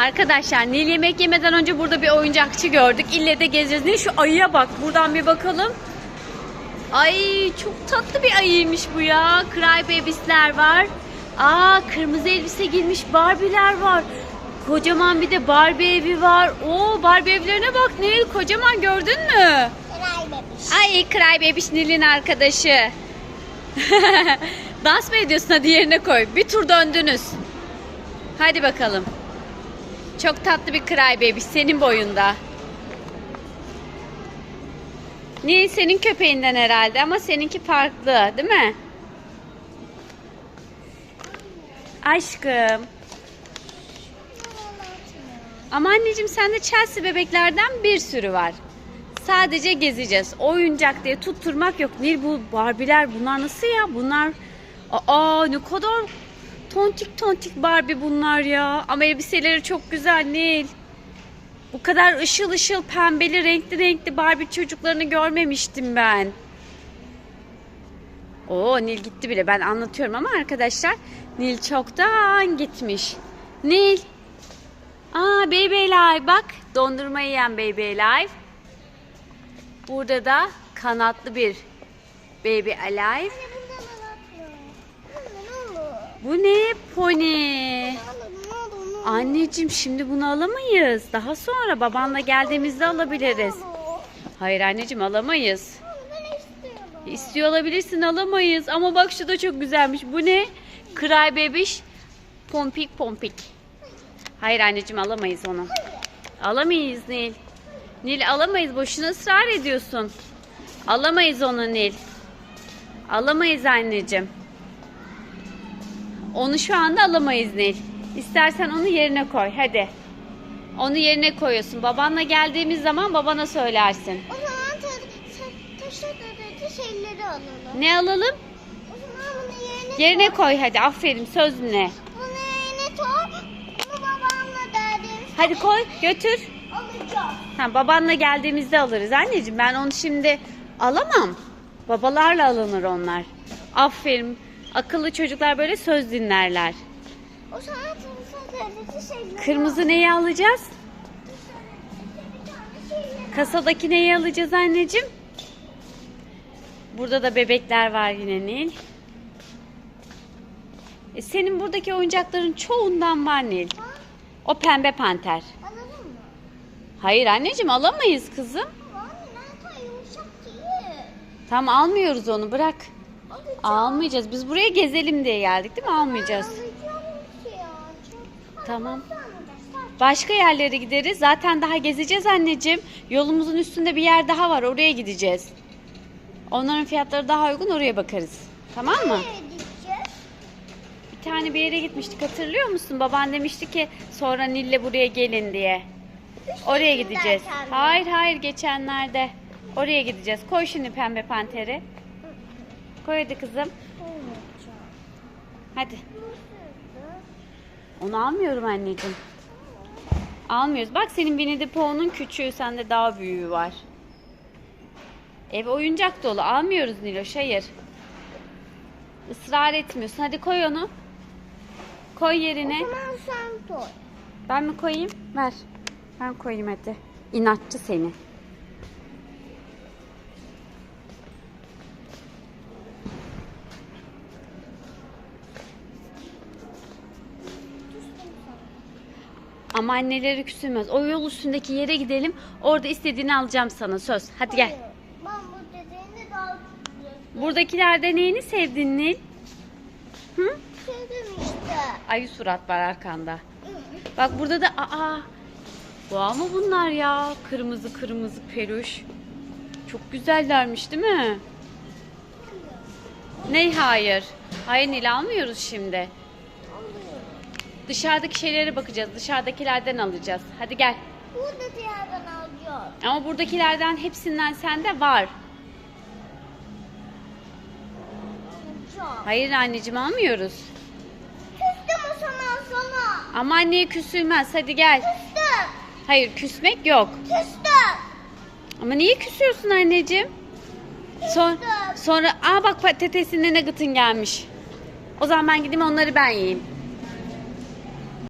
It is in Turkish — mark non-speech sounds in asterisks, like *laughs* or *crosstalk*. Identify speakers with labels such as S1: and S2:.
S1: Arkadaşlar Nil yemek yemeden önce burada bir oyuncakçı gördük. İlle de gezeceğiz. Nil şu ayıya bak. Buradan bir bakalım. Ay çok tatlı bir ayıymış bu ya. Cry Babies'ler var. Aa kırmızı elbise giymiş Barbie'ler var. Kocaman bir de Barbie evi var. Oo Barbie evlerine bak Nil. Kocaman gördün mü?
S2: Eray bebiş.
S1: Ay Cry Babies Nil'in arkadaşı. *laughs* Dans mı ediyorsun hadi yerine koy. Bir tur döndünüz. Hadi bakalım. Çok tatlı bir Cry Baby senin boyunda. Nil senin köpeğinden herhalde ama seninki farklı değil mi? Aşkım. Ama anneciğim sende Chelsea bebeklerden bir sürü var. Sadece gezeceğiz. Oyuncak diye tutturmak yok. Nil bu Barbie'ler bunlar nasıl ya? Bunlar aa ne kadar tontik tontik Barbie bunlar ya. Ama elbiseleri çok güzel Nil. Bu kadar ışıl ışıl pembeli renkli renkli Barbie çocuklarını görmemiştim ben. Oo Nil gitti bile. Ben anlatıyorum ama arkadaşlar Nil çoktan gitmiş. Nil. Aa Baby Alive bak. Dondurma yiyen Baby Alive. Burada da kanatlı bir Baby Alive.
S2: Anne bundan alatmıyor. Anne ne olur.
S1: Bu ne? Pony. Anneciğim şimdi bunu alamayız. Daha sonra babanla geldiğimizde alabiliriz. Hayır anneciğim alamayız. İstiyor olabilirsin alamayız. Ama bak şu da çok güzelmiş. Bu ne? Cry Bebiş. Pompik pompik. Hayır anneciğim alamayız onu. Alamayız Nil. Nil alamayız. Boşuna ısrar ediyorsun. Alamayız onu Nil. Alamayız anneciğim. Onu şu anda alamayız Nil. İstersen onu yerine koy. Hadi. Onu yerine koyuyorsun. Babanla geldiğimiz zaman babana söylersin.
S2: O zaman ta, ta, şeyleri alalım.
S1: Ne alalım?
S2: O zaman bunu yerine
S1: Yerine koy hadi. Aferin söz dinle.
S2: Bunu yerine koy. Bunu babamla derdimiz
S1: Hadi koy götür.
S2: alacağız.
S1: Ha, babanla geldiğimizde alırız anneciğim. Ben onu şimdi alamam. Babalarla alınır onlar. Aferin. Akıllı çocuklar böyle söz dinlerler.
S2: O taşa dödeki şeyleri
S1: Kırmızı neyi alacağız? Kasadaki neyi alacağız anneciğim? Burada da bebekler var yine Nil. E, senin buradaki oyuncakların çoğundan var Nil. O pembe panter.
S2: alalım mı?
S1: Hayır anneciğim alamayız kızım.
S2: Anne yumuşak değil.
S1: Tamam almıyoruz onu bırak. Almayacağız. Biz buraya gezelim diye geldik değil mi? Almayacağız.
S2: Çok-
S1: Tamam. Başka yerlere gideriz. Zaten daha gezeceğiz anneciğim. Yolumuzun üstünde bir yer daha var. Oraya gideceğiz. Onların fiyatları daha uygun. Oraya bakarız. Tamam mı? Bir tane bir yere gitmiştik. Hatırlıyor musun? Baban demişti ki sonra Nil'le buraya gelin diye. Oraya gideceğiz. Hayır hayır geçenlerde. Oraya gideceğiz. Koy şimdi pembe panteri. Koy hadi kızım. Hadi. Onu almıyorum anneciğim. Almıyoruz. Bak senin Winnie the Pooh'nun küçüğü sende daha büyüğü var. Ev oyuncak dolu. Almıyoruz Niloş. Hayır. Israr etmiyorsun. Hadi koy onu. Koy yerine.
S2: O zaman sen koy.
S1: Ben mi koyayım? Ver. Ben koyayım hadi. İnatçı seni. Ama anneleri küsülmez. O yol üstündeki yere gidelim. Orada istediğini alacağım sana söz. Hadi gel.
S2: Ben bu dediğini daha güzel
S1: Buradakilerde neyini sevdin Nil? Hı?
S2: sevdim işte.
S1: Ayı surat var arkanda. Bak burada da aa. Boğa mı bunlar ya? Kırmızı kırmızı peluş. Çok güzellermiş değil mi? Ne hayır? Hayır Nil almıyoruz şimdi. Dışarıdaki şeylere bakacağız. Dışarıdakilerden alacağız. Hadi gel.
S2: Burada diğerden alacağız.
S1: Ama buradakilerden hepsinden sende var.
S2: Alacağız.
S1: Hayır anneciğim almıyoruz.
S2: Küstüm o zaman sana.
S1: Ama anneye küsülmez. Hadi gel.
S2: Küstüm.
S1: Hayır küsmek yok.
S2: Küstüm.
S1: Ama niye küsüyorsun anneciğim? Son, sonra aa bak patatesinde nugget'ın gelmiş. O zaman ben gideyim onları ben yiyeyim.